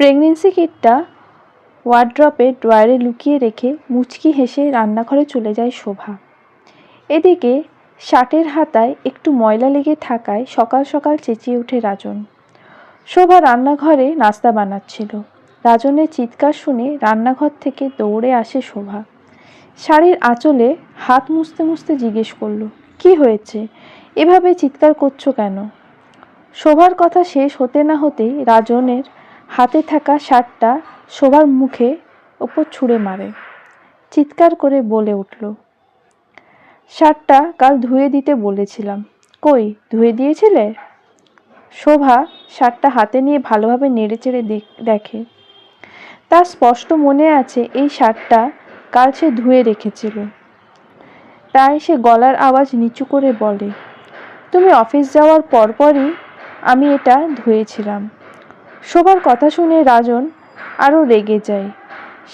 Pregnancy কিটটা ওয়ার্ড্রপে ড্রয়ারে লুকিয়ে রেখে মুচকি হেসে রান্নাঘরে চলে যায় শোভা। এদিকে শার্টের হাতায় একটু ময়লা লেগে থাকায় সকাল সকাল চেঁচিয়ে ওঠে রাজন। শোভা রান্নাঘরে নাস্তা বানাচ্ছিল। রাজনের চিৎকার শুনে রান্নাঘর থেকে দৌড়ে আসে শোভা। শাড়ির আঁচলে হাত মুছতে মুছতে জিজ্ঞেস করল, কি হয়েছে? এভাবে চিৎকার করছ কেন? শোভার কথা শেষ হতে না হতেই রাজনের হাতে থাকা শার্টটা শোভার মুখে ওপর ছুঁড়ে মারে। চিৎকার করে বলে উঠল, শার্টটা কাল ধুয়ে দিতে বলেছিলাম। কই, ধুয়ে দিয়েছিলে? শোভা শার্টটা হাতে নিয়ে ভালোভাবে নেড়েচেড়ে দেখ- দেখে। তার স্পষ্ট মনে আছে এই শার্টটা কাল সে ধুয়ে রেখেছিল। তাই সে গলার আওয়াজ নিচু করে বলে, তুমি অফিস যাওয়ার পরপরই আমি এটা ধুয়েছিলাম। শোভার কথা শুনে রাজন আরও রেগে যায়।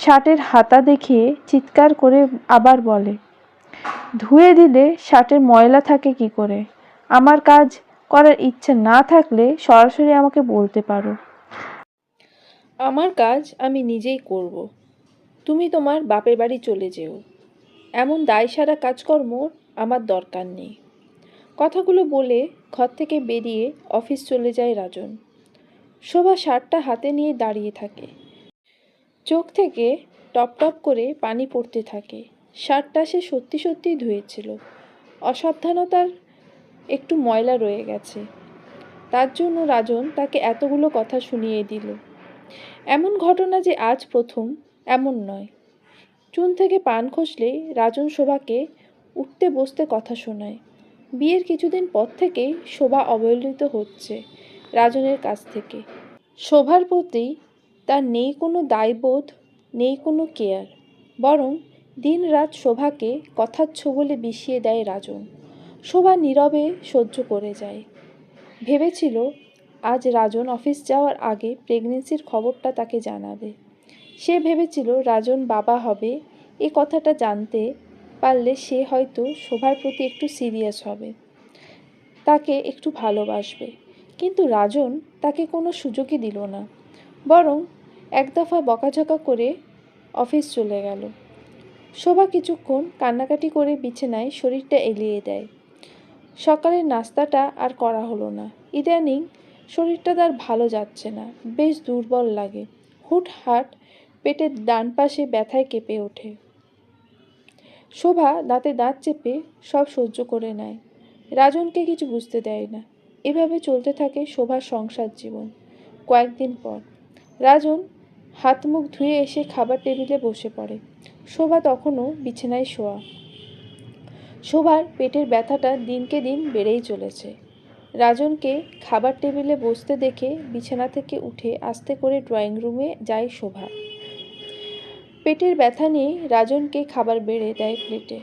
শার্টের হাতা দেখিয়ে চিৎকার করে আবার বলে, ধুয়ে দিলে শার্টের ময়লা থাকে কি করে? আমার কাজ করার ইচ্ছে না থাকলে সরাসরি আমাকে বলতে পারো। আমার কাজ আমি নিজেই করব। তুমি তোমার বাপের বাড়ি চলে যেও। এমন দায়সারা কাজকর্ম আমার দরকার নেই। কথাগুলো বলে ঘর থেকে বেরিয়ে অফিস চলে যায় রাজন। শোভা শার্টটা হাতে নিয়ে দাঁড়িয়ে থাকে। চোখ থেকে টপ টপ করে পানি পড়তে থাকে। শার্টটা সে সত্যি সত্যি ধুয়েছিল। অসাবধানতার একটু ময়লা রয়ে গেছে। তার জন্য রাজন তাকে এতগুলো কথা শুনিয়ে দিল। এমন ঘটনা যে আজ প্রথম, এমন নয়। চুন থেকে পান খসলেই রাজন শোভাকে উঠতে বসতে কথা শোনায়। বিয়ের কিছুদিন পর থেকেই শোভা অবহেলিত হচ্ছে। রাজনের কাছ থেকে। শোভার প্রতি তার নেই কোনো দায়বোধ, নেই কোনো কেয়ার, বরং দিন রাত শোভাকে কথার ছোবলে বিষিয়ে দেয় রাজন। শোভা নীরবে সহ্য করে যায়। ভেবেছিল, আজ রাজন অফিস যাওয়ার আগে প্রেগনেন্সির খবরটা তাকে জানাবে। সে ভেবেছিল, রাজন বাবা হবে, এ কথাটা জানতে পারলে সে হয়তো শোভার প্রতি একটু সিরিয়াস হবে। তাকে একটু ভালোবাসবে। কিন্তু রাজন তাকে কোনো সুযোগই দিল না, বরং এক দফা বকাঝকা করে অফিস চলে গেল। শোভা কিছুক্ষণ কান্নাকাটি করে বিছানায় শরীরটা এলিয়ে দেয়। সকালের নাস্তাটা আর করা হলো না। ইদানিং শরীরটা তার ভালো যাচ্ছে না, বেশ দুর্বল লাগে। হুটহাট পেটের ডান পাশে ব্যথায় কেঁপে ওঠে। শোভা দাঁতে দাঁত চেপে সব সহ্য করে নেয়। রাজনকে কিছু বুঝতে দেয় না। এভাবে চলতে থাকে শোভার সংসার জীবন। কয়েকদিন পর, রাজন হাত মুখ ধুয়ে এসে খাবার টেবিলে বসে পড়ে। শোভা তখনও বিছানায় শোয়া। শোভার পেটের ব্যথাটা দিনকে দিন বেড়েই চলেছে। রাজনকে খাবার টেবিলে বসতে দেখে বিছানা থেকে উঠে আস্তে করে ড্রয়িং রুমে যায় শোভা। পেটের ব্যথা নিয়ে রাজনকে খাবার বেড়ে দেয় প্লেটে।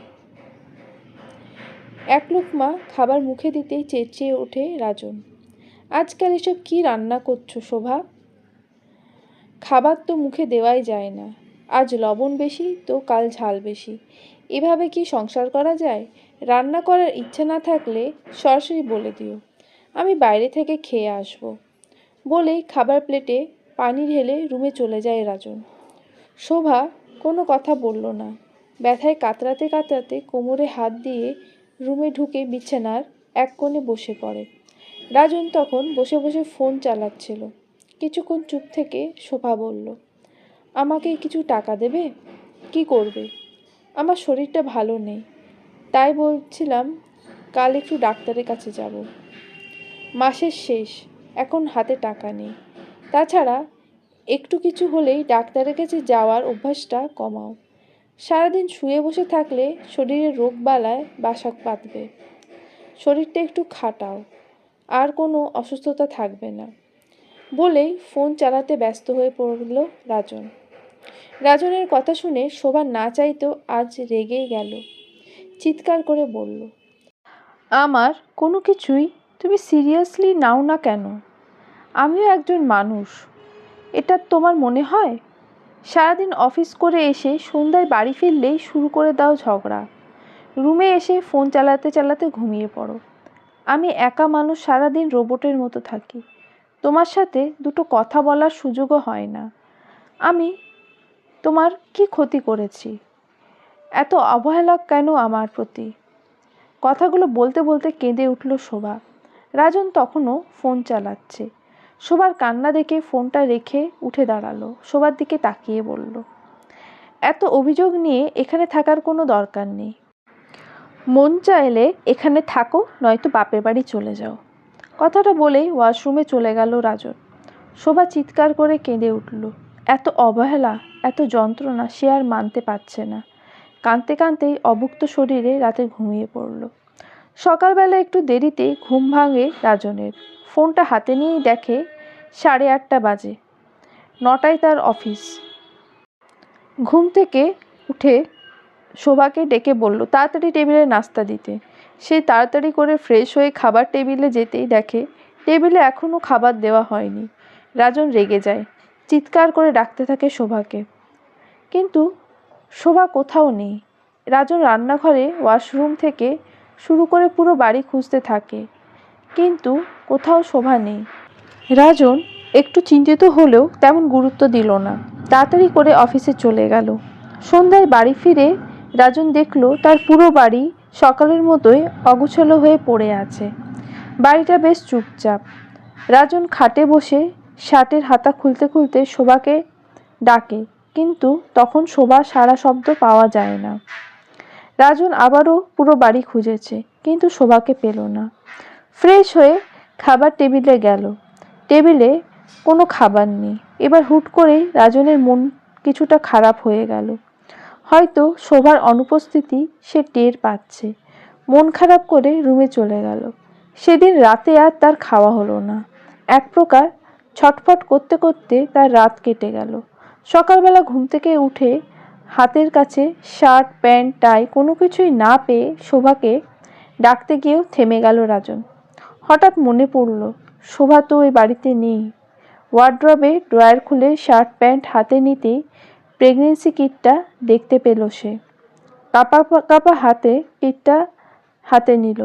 এক লোকমা খাবার মুখে দিতেই চেঁচিয়ে ওঠে রাজন। আজকাল এসব কি রান্না করছ শোভা? খাবার তো মুখে দেওয়াই যায় না। আজ লবণ বেশি, তো কাল ঝাল বেশি। এভাবে কি সংসার করা যায়? রান্না করার ইচ্ছা না থাকলে সরাসরি বলে দিও। আমি বাইরে থেকে খেয়ে আসব। বলেই খাবার প্লেটে পানি ঢেলে রুমে চলে যায় রাজন। শোভা কোনো কথা বলল না। ব্যথায় কাতরাতে কাতরাতে কোমরে হাত দিয়ে রুমে ঢুকে বিছানার এক কোণে বসে পড়ে। রাজন তখন বসে বসে ফোন চালাচ্ছিল। কিছুক্ষণ চুপ থেকে শোভা বলল, আমাকে কিছু টাকা দেবে? কি করবে? আমার শরীরটা ভালো নেই। তাই বলছিলাম, কাল একটু ডাক্তারের কাছে যাব। মাসের শেষ, এখন হাতে টাকা নেই। তাছাড়া একটু কিছু হলেই ডাক্তারের কাছে যাওয়ার অভ্যাসটা কমাও। সারাদিন শুয়ে বসে থাকলে শরীরে রোগ বালায় বাসা বাঁধবে। শরীরটা একটু খাটাও, আর কোনো অসুস্থতা থাকবে না। বলেই ফোন চালাতে ব্যস্ত হয়ে পড়ল রাজন। রাজনের কথা শুনে শোভা না চাইতেও আজ রেগেই গেল। চিৎকার করে বলল, আমার কোনো কিছুই তুমি সিরিয়াসলি নাও না কেন? আমিও একজন মানুষ। এটা তোমার মনে হয়? সারাদিন অফিস করে এসে সন্ধ্যায় বাড়ি ফিরলেই শুরু করে দাও ঝগড়া। রুমে এসে ফোন চালাতে চালাতে ঘুমিয়ে পড়ো। আমি একা মানুষ সারাদিন রোবটের মতো থাকি। তোমার সাথে দুটো কথা বলার সুযোগও হয় না। আমি, তোমার কি ক্ষতি করেছি? এত অবহেলা কেন আমার প্রতি? কথাগুলো বলতে বলতে কেঁদে উঠল শোভা। রাজন তখনও ফোন চালাচ্ছে। শোভার কান্না দেখে ফোনটা রেখে উঠে দাঁড়াল, শোবার দিকে তাকিয়ে বলল, এত অভিযোগ নিয়ে এখানে থাকার কোনো দরকার নেই। মন চাইলে এখানে থাকো, নয়তো বাপের বাড়ি চলে যাও। কথাটা বলেই ওয়াশরুমে চলে গেল রাজন। শোভা চিৎকার করে কেঁদে উঠল, এত অবহেলা, এত যন্ত্রণা সে আর মানতে পারছে না। কাঁদতে কাঁদতেই অভুক্ত শরীরে রাতে ঘুমিয়ে পড়ল। সকালবেলা একটু দেরিতে ঘুম ভাঙে রাজনের। ফোনটা হাতে নিয়েই দেখে সাড়ে আটটা বাজে। নটায় তার অফিস। ঘুম থেকে উঠে শোভাকে ডেকে বলল, তাড়াতাড়ি টেবিলে নাস্তা দিতে। সে তাড়াতাড়ি করে ফ্রেশ হয়ে খাবার টেবিলে যেতেই দেখে, টেবিলে এখনও খাবার দেওয়া হয়নি। রাজন রেগে যায়, চিৎকার করে ডাকতে থাকে শোভাকে। কিন্তু শোভা কোথাও নেই। রাজন রান্নাঘরে ওয়াশরুম থেকে শুরু করে পুরো বাড়ি খুঁজতে থাকে। কিন্তু কোথাও শোভা নেই। রাজন একটু চিন্তিত হলেও তেমন গুরুত্ব দিল না। তাড়াতাড়ি করে অফিসে চলে গেল। সন্ধ্যায় বাড়ি ফিরে রাজন দেখল তার পুরো বাড়ি সকালের মতোই অগুছালো হয়ে পড়ে আছে। বাড়িটা বেশ চুপচাপ। রাজন খাটে বসে শার্টের হাতা খুলতে খুলতে শোভাকে ডাকে, কিন্তু তখন শোভা সারা শব্দ পাওয়া যায় না। রাজন আবারও পুরো বাড়ি খুঁজেছে, কিন্তু শোভাকে পেল না। ফ্রেশ হয়ে খাবার টেবিলে গেল। টেবিলে কোনো খাবার নেই। এবার হুট করেই রাজনের মন কিছুটা খারাপ হয়ে গেল। হয়তো শোভার অনুপস্থিতি সে টের পাচ্ছে। মন খারাপ করে রুমে চলে গেল। সেদিন রাতে আর তার খাওয়া হলো না। এক প্রকার ছটফট করতে করতে তার রাত কেটে গেল। সকালবেলা ঘুম থেকে উঠে হাতের কাছে শার্ট, প্যান্ট, টাই কোনো কিছুই না পেয়ে শোভাকে ডাকতে গিয়েও থেমে গেল রাজন। হঠাৎ মনে পড়ল শোভা তো ওই বাড়িতে নেই। ওয়ার্ড্রবে ড্রয়ার খুলে শার্ট প্যান্ট হাতে নিতেই প্রেগনেন্সি কিটটা দেখতে পেল সে। কাপা কাপা হাতে কিটটা হাতে নিল।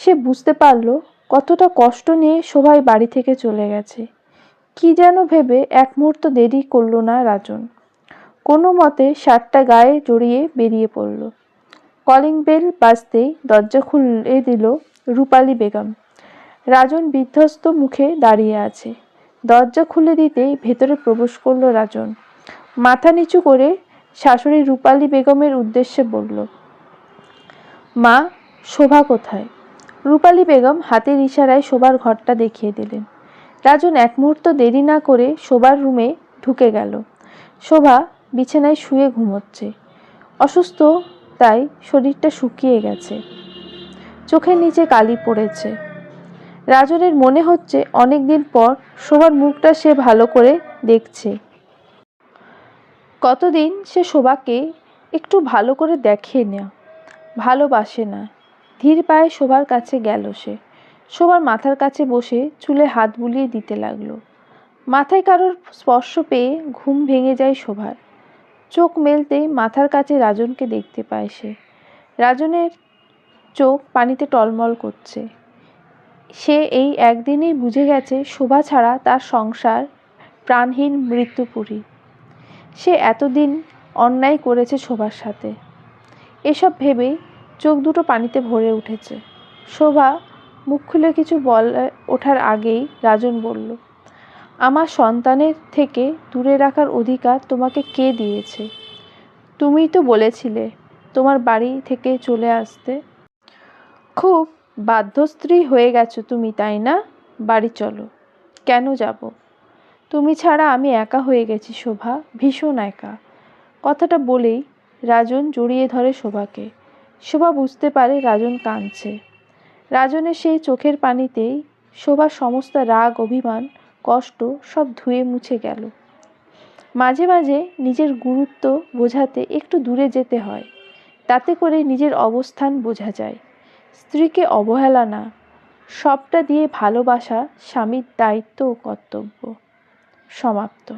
সে বুঝতে পারল কতটা কষ্ট নিয়ে শোভাই বাড়ি থেকে চলে গেছে। কি যেন ভেবে এক মুহূর্ত দেরি করল না রাজন। কোনো মতে শার্টটা গায়ে জড়িয়ে বেরিয়ে পড়ল। কলিং বেল বাজতেই দরজা খুলে দিল রূপালী বেগম। রাজন বিধ্বস্ত মুখে দাঁড়িয়ে আছে। দরজা খুলে দিতেই ভেতরে প্রবেশ করল রাজন। মাথা নিচু করে শাশুড়ি রূপালী বেগমের উদ্দেশ্যে বলল, মা, শোভা কোথায়? রূপালী বেগম হাতের ইশারায় শোবার ঘরটা দেখিয়ে দিলেন। রাজন এক মুহূর্ত দেরি না করে শোবার রুমে ঢুকে গেল। শোভা বিছানায় শুয়ে ঘুমোচ্ছে। অসুস্থ, তাই শরীরটা শুকিয়ে গেছে। চোখের নিচে কালি পড়েছে। রাজনের মনে হচ্ছে অনেক দিন পর শোভার মুখটা সে ভালো করে দেখছে। কতদিন সে শোভাকে একটু ভালো করে দেখে না, ভালোবাসে না। ধীর পায়ে শোভার কাছে গেল সে। শোভার মাথার কাছে বসে চুলে হাত বুলিয়ে দিতে লাগল। মাথায় কারোর স্পর্শ পেয়ে ঘুম ভেঙে যায় শোভার। চোখ মেলতেই মাথার কাছে রাজনকে দেখতে পায় সে। রাজনের চোখ পানিতে টলমল করছে। সে এই একদিনেই বুঝে গেছে শোভা ছাড়া তার সংসার প্রাণহীন মৃত্যুপুরী। সে এতদিন অন্যায় করেছে শোভার সাথে। এসব ভেবেই চোখ দুটো পানিতে ভরে উঠেছে। শোভা মুখ খুলে কিছু বল ওঠার আগেই রাজন বলল, আমার সন্তানের থেকে দূরে রাখার অধিকার তোমাকে কে দিয়েছে? তুমিই তো বলেছিলে তোমার বাড়ি থেকে চলে আসতে। খুব বাধ্যস্ত্রী হয়ে গেছো তুমি, তাই না? বাড়ি চলো। কেন যাব? তুমি ছাড়া আমি একা হয়ে গেছি, শোভা, ভীষণ একা। কথাটা বলেই রাজন জড়িয়ে ধরে শোভাকে। শোভা বুঝতে পারে রাজন কাঁদছে। রাজনের সেই চোখের পানিতেই শোভার সমস্ত রাগ, অভিমান, কষ্ট সব ধুয়ে মুছে গেল। মাঝে মাঝে নিজের গুরুত্ব বোঝাতে একটু দূরে যেতে হয়। তাতে করে নিজের অবস্থান বোঝা যায়। স্ত্রীকে অবহেলা না সবটা দিয়ে ভালোবাসা স্বামীর দায়িত্ব ও কর্তব্য। সমাপ্ত।